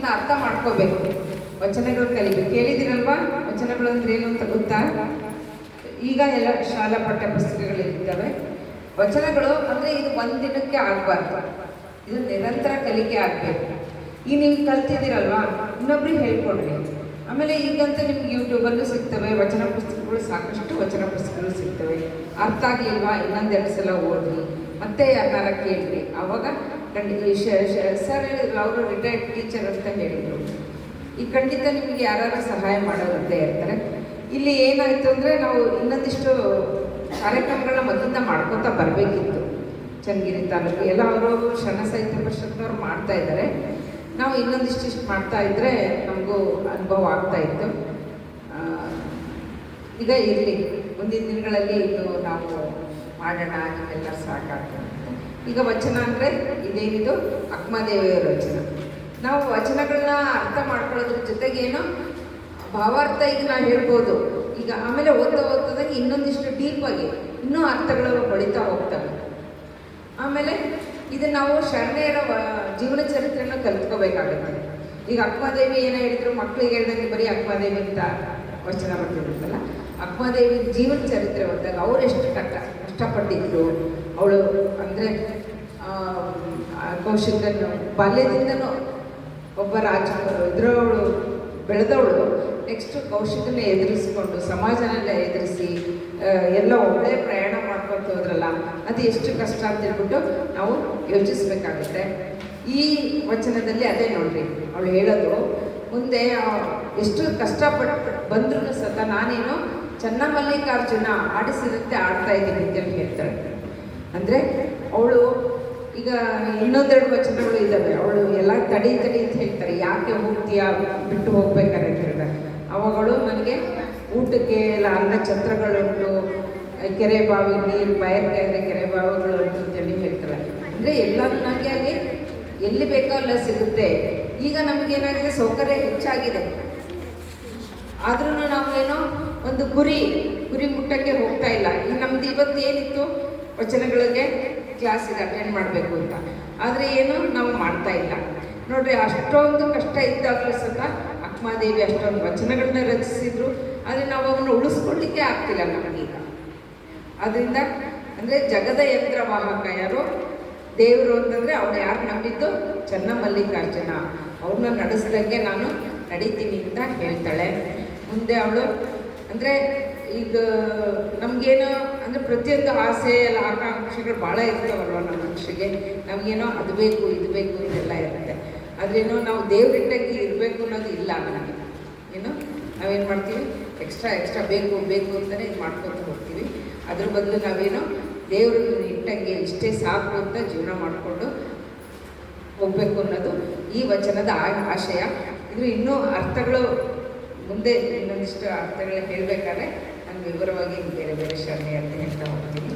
ಅದನ್ನ ಅರ್ಥ ಮಾಡ್ಕೋಬೇಕು. ವಚನಗಳು ಕಲಿಬೇಕು. ಕೇಳಿದಿರಲ್ವಾ ವಚನಗಳು ಅಂದ್ರೆ ಏನು ಅಂತ ಗೊತ್ತಾ? ಈಗ ಎಲ್ಲ ಶಾಲಾ ಪಠ್ಯ ಪುಸ್ತಕಗಳು ಇರ್ತವೆ ವಚನಗಳು ಅಂದ್ರೆ ಇದು ಒಂದಿನಕ್ಕೆ ಆಗಬಾರ್ದು. ಇದು ನಿರಂತರ ಕಲಿಕೆ ಆಗಬೇಕು. ಈಗ ನೀವು ಕಲ್ತಿದ್ದೀರಲ್ವಾ? ಇನ್ನೊಬ್ರಿಗೆ ಹೇಳ್ಕೊಡ್ರಿ. ಆಮೇಲೆ ಈಗಂತೂ ನಿಮ್ಗೆ ಯೂಟ್ಯೂಬಲ್ಲೂ ಸಿಗ್ತವೆ. ವಚನ ಪುಸ್ತಕಗಳು ಸಾಕಷ್ಟು ವಚನ ಪುಸ್ತಕಗಳು ಸಿಗ್ತವೆ. ಅರ್ಥ ಆಗಲಿಲ್ವಾ? ಇನ್ನೊಂದೆರಡು ಸಲ ಓದ್ರಿ. ಮತ್ತೆ ಯಾರನ್ನಾರ ಕೇಳ್ರಿ. ಅವಾಗ ಖಂಡಿತ ಸರ್ ಹೇಳಿದ್ರು, ಅವರು ರಿಟೈರ್ಡ್ ಟೀಚರ್ ಅಂತ ಹೇಳಿದರು. ಈ ಖಂಡಿತ ನಿಮಗೆ ಯಾರು ಸಹಾಯ ಮಾಡೋರಂತೆ ಇರ್ತಾರೆ ಇಲ್ಲಿ ಏನಾಯ್ತು ಅಂದರೆ ನಾವು ಇನ್ನೊಂದಿಷ್ಟು ಕಾರ್ಯಕ್ರಮಗಳನ್ನ ಮೊದಲಿಂದ ಮಾಡ್ಕೋತಾ ಬರಬೇಕಿತ್ತು. ಚನ್ನಗಿರಿ ತಾಲೂಕು ಎಲ್ಲ ಅವರು ಶರಣ ಸಾಹಿತ್ಯ ಪರಿಷತ್ನವ್ರು ಮಾಡ್ತಾ ಇದ್ದಾರೆ. ನಾವು ಇನ್ನೊಂದಿಷ್ಟು ಇಷ್ಟು ಮಾಡ್ತಾ ಇದ್ರೆ ನಮಗೂ ಅನುಭವ ಆಗ್ತಾ ಇತ್ತು. ಇದೇ ಇರಲಿ. ಮುಂದಿನ ದಿನಗಳಲ್ಲಿ ಇದು ನಾವು ಮಾಡೋಣ, ನಿಮ್ಮೆಲ್ಲ ಸಾಕಾಗ್ತದೆ. ಈಗ ವಚನ ಅಂದರೆ ಇದೇನಿದು? ಅಕ್ಮದೇವಿಯವರ ವಚನ. ನಾವು ವಚನಗಳನ್ನ ಅರ್ಥ ಮಾಡ್ಕೊಳ್ಳೋದ್ರ ಜೊತೆಗೇನು? ಭಾವಾರ್ಥ ಈಗ ನಾವು ಹೇಳ್ಬೋದು. ಈಗ ಆಮೇಲೆ ಓದ್ತಾ ಓದ್ತದಾಗ ಇನ್ನೊಂದಿಷ್ಟು ಡೀಪಾಗಿ ಇನ್ನೂ ಅರ್ಥಗಳು ಹೊಳಿತಾ ಹೋಗ್ತವೆ. ಆಮೇಲೆ ಇದು ನಾವು ಶರಣೆಯರ ಜೀವನ ಚರಿತ್ರೆಯನ್ನು ಕಲ್ತ್ಕೋಬೇಕಾಗುತ್ತೆ. ಈಗ ಅಕ್ಮಾದೇವಿ ಏನೋ ಹೇಳಿದ್ರು? ಮಕ್ಕಳಿಗೆ ಹೇಳ್ದಂಗೆ ಬರೀ ಅಕ್ಮಾದೇವಿ ಅಂತ ವಚನ ಬರ್ತಿರುತ್ತಲ್ಲ ಅಕ್ಮಾದೇವಿ ಜೀವನ ಚರಿತ್ರೆ ಓದಿದಾಗ ಅವ್ರು ಎಷ್ಟು ಕಷ್ಟ ಕಷ್ಟಪಟ್ಟಿದ್ರು? ಅವಳು ಅಂದರೆ ಕೌಶಿಕನ್ನು ಬಾಲ್ಯದಿಂದನೂ ಒಬ್ಬ ರಾಜ ಇದ್ರವಳು, ಬೆಳೆದವಳು. ನೆಕ್ಸ್ಟ್ ಕೌಶಿಕನ ಎದುರಿಸ್ಕೊಂಡು, ಸಮಾಜನೆಲ್ಲ ಎದುರಿಸಿ ಎಲ್ಲ ಒಳ್ಳೆ ಪ್ರಯಾಣ ಮಾಡ್ಕೊತ ಹೋದ್ರಲ್ಲ, ಅದು ಎಷ್ಟು ಕಷ್ಟ ಅಂತ ಹೇಳ್ಬಿಟ್ಟು ನಾವು ಯೋಚಿಸ್ಬೇಕಾಗುತ್ತೆ. ಈ ವಚನದಲ್ಲಿ ಅದೇ ನೋಡ್ರಿ, ಅವಳು ಹೇಳೋದು, ಮುಂದೆ ಎಷ್ಟು ಕಷ್ಟಪಟ್ಟು ಬಂದ್ರೂ ಸತ ನಾನೇನು ಚನ್ನಮಲ್ಲಿಕಾರ್ಜುನ ಆಡಿಸಿದಂತೆ ಆಡ್ತಾ ಇದ್ದೀನಿ ಅಂತೇಳಿ ಹೇಳ್ತಾಳೆ. ಅಂದರೆ ಈಗ ಇನ್ನೊಂದೆರಡು ವಚನಗಳು ಇದ್ದಾವೆ ಅವಳು ಎಲ್ಲ ತಡಿ ತಡಿ ಅಂತ ಹೇಳ್ತಾರೆ. ಯಾಕೆ ಹೋಗ್ತೀಯಾ ಬಿಟ್ಟು ಹೋಗ್ಬೇಕಾರೆ ಅಂತ ಹೇಳ್ತಾರೆ. ಅವಾಗಳು ನನಗೆ ಊಟಕ್ಕೆ ಎಲ್ಲ ಅನ್ನ ಛತ್ರಗಳುಂಟು, ಕೆರೆ ಬಾವಿ, ನೀರು ಬಯರ್ಕಾಯಿದ್ರೆ ಕೆರೆ ಬಾವಿಗಳು ಉಂಟು ಅಂತೇಳಿ ಹೇಳ್ತಾರೆ. ಅಂದರೆ ಎಲ್ಲ ನನಗೆ ಅಲ್ಲಿ ಎಲ್ಲಿ ಬೇಕೋ ಅಲ್ಲ ಸಿಗುತ್ತೆ. ಈಗ ನಮಗೇನಾಗಿದೆ ಸೌಕರ್ಯ ಹೆಚ್ಚಾಗಿದೆ. ಆದ್ರೂ ನಾವೇನೋ ಒಂದು ಗುರಿ ಗುರಿ ಮುಟ್ಟಕ್ಕೆ ಹೋಗ್ತಾ ಇಲ್ಲ. ಈಗ ನಮ್ದು ಇವತ್ತು ಏನಿತ್ತು? ವಚನಗಳಿಗೆ ಕ್ಲಾಸಿಗೆ ಅಟೆಂಡ್ ಮಾಡಬೇಕು ಅಂತ. ಆದರೆ ಏನು ನಾವು ಮಾಡ್ತಾ ಇಲ್ಲ. ನೋಡ್ರಿ, ಅಷ್ಟೊಂದು ಕಷ್ಟ ಇದ್ದಾಗಲೂ ಸಹ ಅಕ್ಮಾದೇವಿ ಅಷ್ಟೊಂದು ವಚನಗಳನ್ನ ರಚಿಸಿದ್ರು. ಆದರೆ ನಾವು ಅವನ್ನ ಉಳಿಸ್ಕೊಳ್ಳಿಕ್ಕೆ ಆಗ್ತಿಲ್ಲ ನಮಗೀಗ ಅದರಿಂದ ಅಂದರೆ ಜಗದ ಯಂತ್ರ ವಾಹಕ ಯಾರು, ದೇವರು ಅಂತಂದರೆ ಅವ್ರು ಯಾರು ನಂಬಿದ್ದು? ಚನ್ನಮಲ್ಲಿಕಾರ್ಜುನ. ಅವ್ರನ್ನ ನಡೆಸ್ದಂಗೆ ನಾನು ನಡೀತೀನಿ ಅಂತ ಹೇಳ್ತಾಳೆ. ಮುಂದೆ ಅವಳು, ಅಂದರೆ ಈಗ ನಮಗೇನೋ ಅಂದರೆ ಪ್ರತಿಯೊಂದು ಆಸೆ ಎಲ್ಲ ಆಕಾಂಕ್ಷೆಗಳು ಭಾಳ ಇರ್ತಾವಲ್ವ ನಮ್ಮ ಮನುಷ್ಯರಿಗೆ ನಮಗೇನೋ ಅದು ಬೇಕು, ಇದು ಬೇಕು, ಇದೆಲ್ಲ ಇರುತ್ತೆ. ಆದ್ರೇನೋ ನಾವು ದೇವ್ರಿಟ್ಟಾಗಿ ಇರಬೇಕು ಅನ್ನೋದು ಇಲ್ಲ ನಮಗೆ. ಏನು? ನಾವೇನು ಮಾಡ್ತೀವಿ? ಎಕ್ಸ್ಟ್ರಾ ಎಕ್ಸ್ಟ್ರಾ ಬೇಕು ಬೇಕು ಅಂತಲೇ ಇದು ಮಾಡ್ಕೊತ ಹೋಗ್ತೀವಿ. ಅದ್ರ ಬದಲು ನಾವೇನೋ ದೇವರು ಇಟ್ಟಂಗೆ ಇಷ್ಟೇ ಸಾಕು ಅಂತ ಜೀವನ ಮಾಡಿಕೊಂಡು ಹೋಗಬೇಕು ಅನ್ನೋದು ಈ ವಚನದ ಆಶಯ. ಇದು ಇನ್ನೂ ಅರ್ಥಗಳು ಮುಂದೆ ಇನ್ನೊಂದಿಷ್ಟು ಅರ್ಥಗಳು ಹೇಳಬೇಕಾದ್ರೆ ವಿವರವಾಗಿ ಬೇರೆ ಬೇರೆ ಶಾಲೆ ಅಂತ ಹೇಳ್ತಾ ಹೋಗ್ತೀನಿ